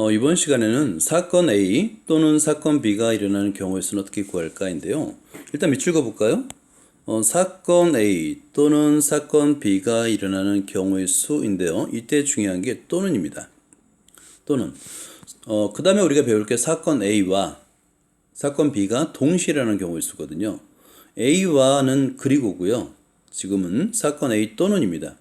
어, 이번 시간에는 사건 A 또는 사건 B가 일어나는 경우의 수는 어떻게 구할까인데요. 일단 밑줄 그어볼까요? 어, 사건 A 또는 사건 B가 일어나는 경우의 수인데요. 이때 중요한 게 또는입니다. 또는. 어, 그 다음에 우리가 배울 게 사건 A와 사건 B가 동시에 일어나는 경우의 수거든요. A와는 그리고고요. 지금은 사건 A 또는입니다.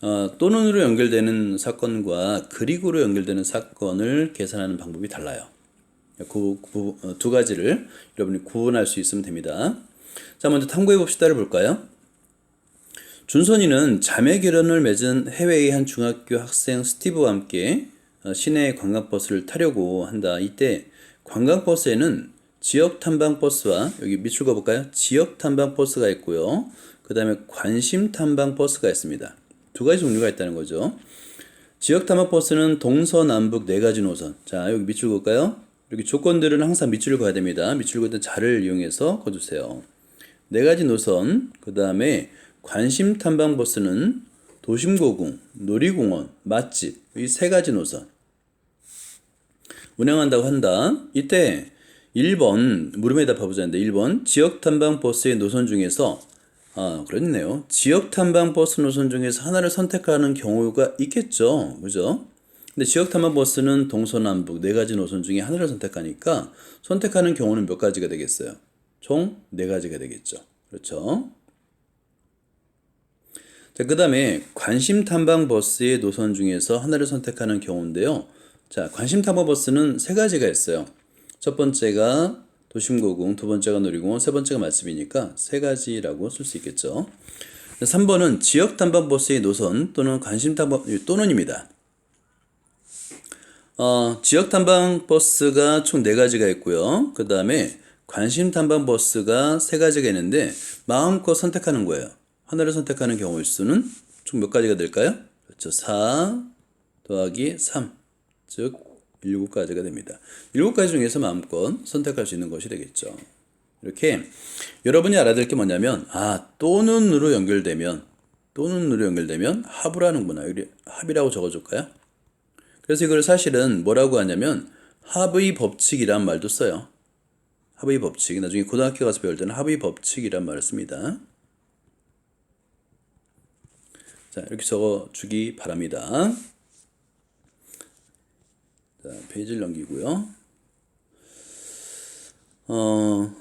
어, 또는으로 연결되는 사건과 그리고로 연결되는 사건을 계산하는 방법이 달라요. 그, 그, 어, 두 가지를 여러분이 구분할 수 있으면 됩니다. 자, 먼저 탐구해 봅시다를 볼까요? 준선이는 자매 결혼을 맺은 해외의 한 중학교 학생 스티브와 함께 어, 시내 관광버스를 타려고 한다. 이때 관광버스에는 지역 탐방 버스와 여기 밑줄 그어볼까요? 지역 탐방 버스가 있고요. 그 다음에 관심 탐방 버스가 있습니다. 두 가지 종류가 있다는 거죠. 지역 탐방 버스는 동서남북 네 가지 노선. 자, 여기 밑줄 그을까요? 이렇게 조건들은 항상 밑줄을 그어야 됩니다. 밑줄 그을 때 자를 이용해서 그어주세요. 네 가지 노선, 그 다음에 관심 탐방 버스는 도심고궁, 놀이공원, 맛집, 이 세 가지 노선. 운행한다고 한다. 이때 1번, 물음에 답해보자는데 1번, 지역 탐방 버스의 노선 중에서 아, 그렇네요. 지역 탐방 버스 노선 중에서 하나를 선택하는 경우가 있겠죠. 그죠? 근데 지역 탐방 버스는 동서남북 네 가지 노선 중에 하나를 선택하니까 선택하는 경우는 몇 가지가 되겠어요? 총 네 가지가 되겠죠. 그렇죠? 자, 그 다음에 관심 탐방 버스의 노선 중에서 하나를 선택하는 경우인데요. 자, 관심 탐방 버스는 세 가지가 있어요. 첫 번째가 도심고궁, 두 번째가 놀이공원, 세 번째가 맛집이니까 세 가지라고 쓸 수 있겠죠. 3번은 지역 탐방 버스의 노선 또는 관심 탐방 또는입니다. 어, 지역 탐방 버스가 총 네 가지가 있고요. 그 다음에 관심 탐방 버스가 세 가지가 있는데 마음껏 선택하는 거예요. 하나를 선택하는 경우의 수는 총 몇 가지가 될까요? 그렇죠. 4 더하기 3. 즉 일곱 가지가 됩니다. 일곱 가지 중에서 마음껏 선택할 수 있는 것이 되겠죠. 이렇게 여러분이 알아야 될 게 뭐냐면 아 또는 으로 연결되면 또는 으로 연결되면 합을하는구나. 여기 합이라고 적어줄까요? 그래서 이걸 사실은 뭐라고 하냐면 합의 법칙이란 말도 써요. 합의 법칙. 나중에 고등학교 가서 배울 때는 합의 법칙이란 말을 씁니다. 자 이렇게 적어주기 바랍니다. 자, 페이지를 넘기고요. 어,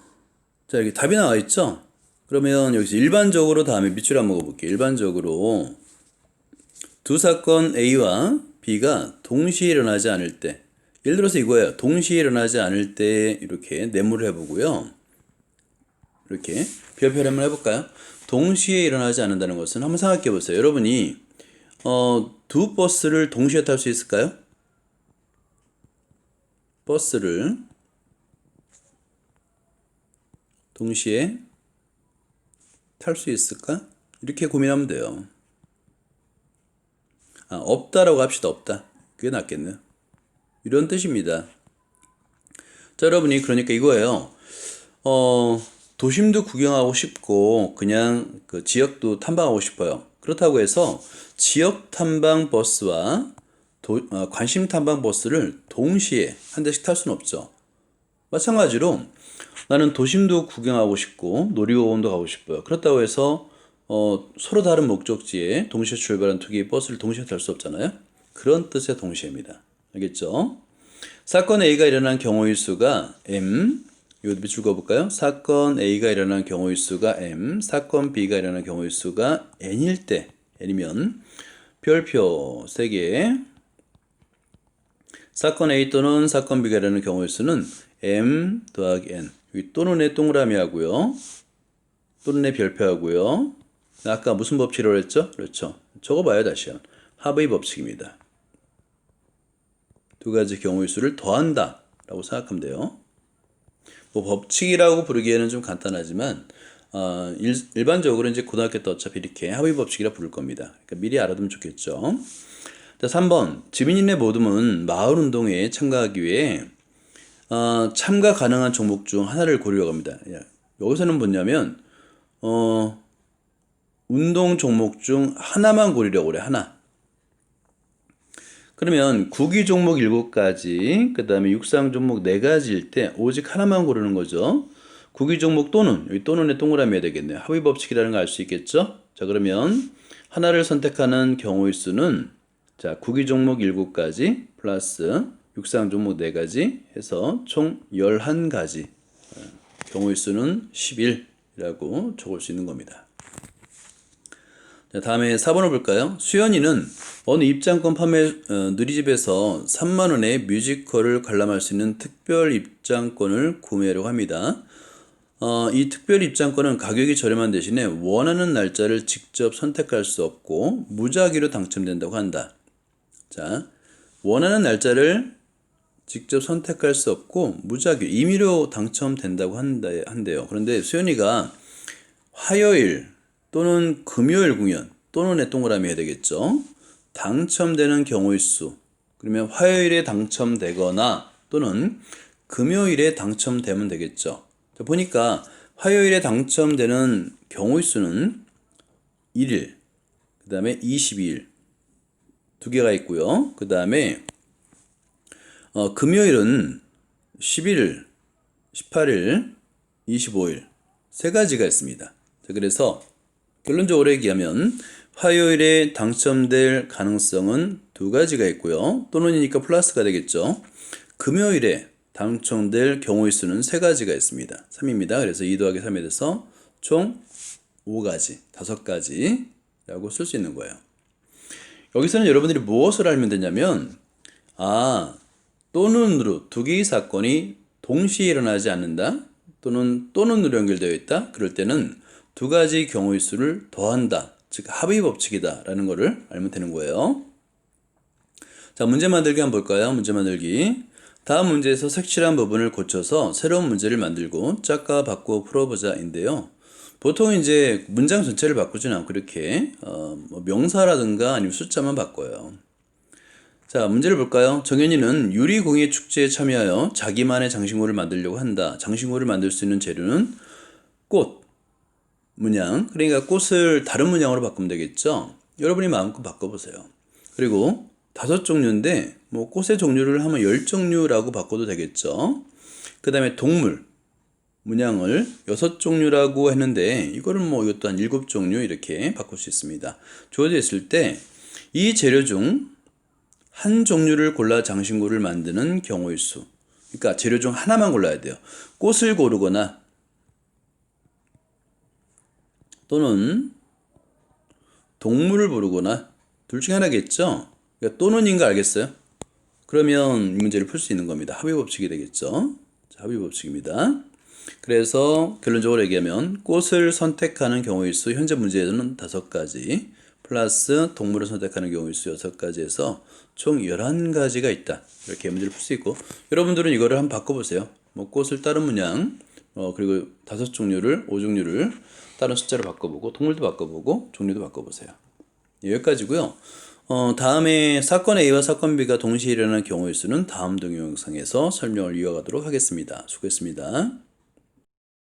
자, 여기 답이 나와 있죠? 그러면 여기서 일반적으로 다음에 밑줄 한번 먹어볼게요. 일반적으로 두 사건 A와 B가 동시에 일어나지 않을 때, 예를 들어서 이거예요. 동시에 일어나지 않을 때 이렇게 네모를 해보고요. 이렇게 별표를 한번 해볼까요? 동시에 일어나지 않는다는 것은 한번 생각해 보세요. 여러분이 어, 두 버스를 동시에 탈 수 있을까요? 버스를 동시에 탈 수 있을까? 이렇게 고민하면 돼요. 아, 없다라고 합시다. 없다. 그게 낫겠네요. 이런 뜻입니다. 자, 여러분이 그러니까 이거예요. 어, 도심도 구경하고 싶고 그냥 그 지역도 탐방하고 싶어요. 그렇다고 해서 지역 탐방 버스와 도, 어, 관심 탐방 버스를 동시에 한 대씩 탈 수는 없죠. 마찬가지로 나는 도심도 구경하고 싶고 놀이공원도 가고 싶어요. 그렇다고 해서 어, 서로 다른 목적지에 동시에 출발한 두 개의 버스를 동시에 탈 수 없잖아요. 그런 뜻의 동시에입니다. 알겠죠? 사건 A가 일어난 경우의 수가 M, 이거 밑줄 그어볼까요? 사건 A가 일어난 경우의 수가 M, 사건 B가 일어난 경우의 수가 N일 때, N이면 별표 3개, 사건 A 또는 사건 B가 일어나는 경우의 수는 M 더하기 N. 여기 또는의 동그라미 하고요. 또는의 별표 하고요. 아까 무슨 법칙이라고 했죠? 그렇죠. 적어봐요, 다시요. 합의 법칙입니다. 두 가지 경우의 수를 더한다. 라고 생각하면 돼요. 뭐 법칙이라고 부르기에는 좀 간단하지만, 어, 일, 반적으로 이제 고등학교 때 어차피 이렇게 합의 법칙이라 부를 겁니다. 그러니까 미리 알아두면 좋겠죠. 자, 3번. 지민이네 모둠은 마을 운동에 참가하기 위해 어, 참가 가능한 종목 중 하나를 고르려고 합니다. 예. 여기서는 뭐냐면 어, 운동 종목 중 하나만 고르려고 그래. 하나. 그러면 구기 종목 7가지, 그 다음에 육상 종목 4가지일 때 오직 하나만 고르는 거죠. 구기 종목 또는, 여기 또는에 동그라미 해야 되겠네요. 합의 법칙이라는 걸 알 수 있겠죠? 자, 그러면 하나를 선택하는 경우의 수는 자, 구기 종목 7가지 플러스 육상 종목 4가지 해서 총 11가지. 어, 경우의 수는 11이라고 적을 수 있는 겁니다. 자, 다음에 4번을 볼까요? 수연이는 어느 입장권 판매 어, 누리집에서 3만 원에 뮤지컬을 관람할 수 있는 특별 입장권을 구매하려고 합니다. 어, 이 특별 입장권은 가격이 저렴한 대신에 원하는 날짜를 직접 선택할 수 없고 무작위로 당첨된다고 한다. 자, 원하는 날짜를 직접 선택할 수 없고 무작위 임의로 당첨된다고 한다, 한대요. 그런데 수연이가 화요일 또는 금요일 공연 또는에 동그라미 해야 되겠죠. 당첨되는 경우의 수. 그러면 화요일에 당첨되거나 또는 금요일에 당첨되면 되겠죠. 자, 보니까 화요일에 당첨되는 경우의 수는 1일, 그 다음에 22일 두 개가 있고요. 그 다음에 어, 금요일은 11일, 18일, 25일 세 가지가 있습니다. 자, 그래서 결론적으로 얘기하면 화요일에 당첨될 가능성은 두 가지가 있고요. 또는이니까 플러스가 되겠죠. 금요일에 당첨될 경우의 수는 세 가지가 있습니다. 3입니다. 그래서 2 더하기 3에 대해서 총 5가지, 5가지라고 쓸 수 있는 거예요. 여기서는 여러분들이 무엇을 알면 되냐면, 아, 또는으로 두 개의 사건이 동시에 일어나지 않는다, 또는 또는으로 연결되어 있다, 그럴 때는 두 가지 경우의 수를 더한다, 즉 합의 법칙이다 라는 것을 알면 되는 거예요. 자, 문제 만들기 한번 볼까요? 문제 만들기. 다음 문제에서 색칠한 부분을 고쳐서 새로운 문제를 만들고 짝과 바꾸어 풀어보자 인데요. 보통 이제 문장 전체를 바꾸지는 않고 이렇게 어, 뭐 명사라든가 아니면 숫자만 바꿔요. 자, 문제를 볼까요? 정현이는 유리공예 축제에 참여하여 자기만의 장신구를 만들려고 한다. 장신구를 만들 수 있는 재료는 꽃, 문양. 그러니까 꽃을 다른 문양으로 바꾸면 되겠죠? 여러분이 마음껏 바꿔보세요. 그리고 다섯 종류인데 뭐 꽃의 종류를 하면 열 종류라고 바꿔도 되겠죠. 그 다음에 동물 문양을 여섯 종류라고 했는데 이거를 뭐 이것도 한 일곱 종류 이렇게 바꿀 수 있습니다. 주어져 있을 때 이 재료 중 한 종류를 골라 장신구를 만드는 경우의 수. 그러니까 재료 중 하나만 골라야 돼요. 꽃을 고르거나 또는 동물을 고르거나 둘 중에 하나겠죠. 그러니까 또는인 거 알겠어요? 그러면 이 문제를 풀 수 있는 겁니다. 합의 법칙이 되겠죠. 자, 합의 법칙입니다. 그래서 결론적으로 얘기하면 꽃을 선택하는 경우의 수 현재 문제에서는 다섯 가지 플러스 동물을 선택하는 경우의 수 여섯 가지에서 총 11가지가 있다. 이렇게 문제를 풀 수 있고 여러분들은 이거를 한번 바꿔보세요. 뭐 꽃을 다른 문양 어, 그리고 다섯 종류를 오 종류를 다른 숫자로 바꿔보고 동물도 바꿔보고 종류도 바꿔보세요. 여기까지고요. 어, 다음에 사건 A와 사건 B가 동시에 일어나는 경우의 수는 다음 동영상에서 설명을 이어가도록 하겠습니다. 수고했습니다.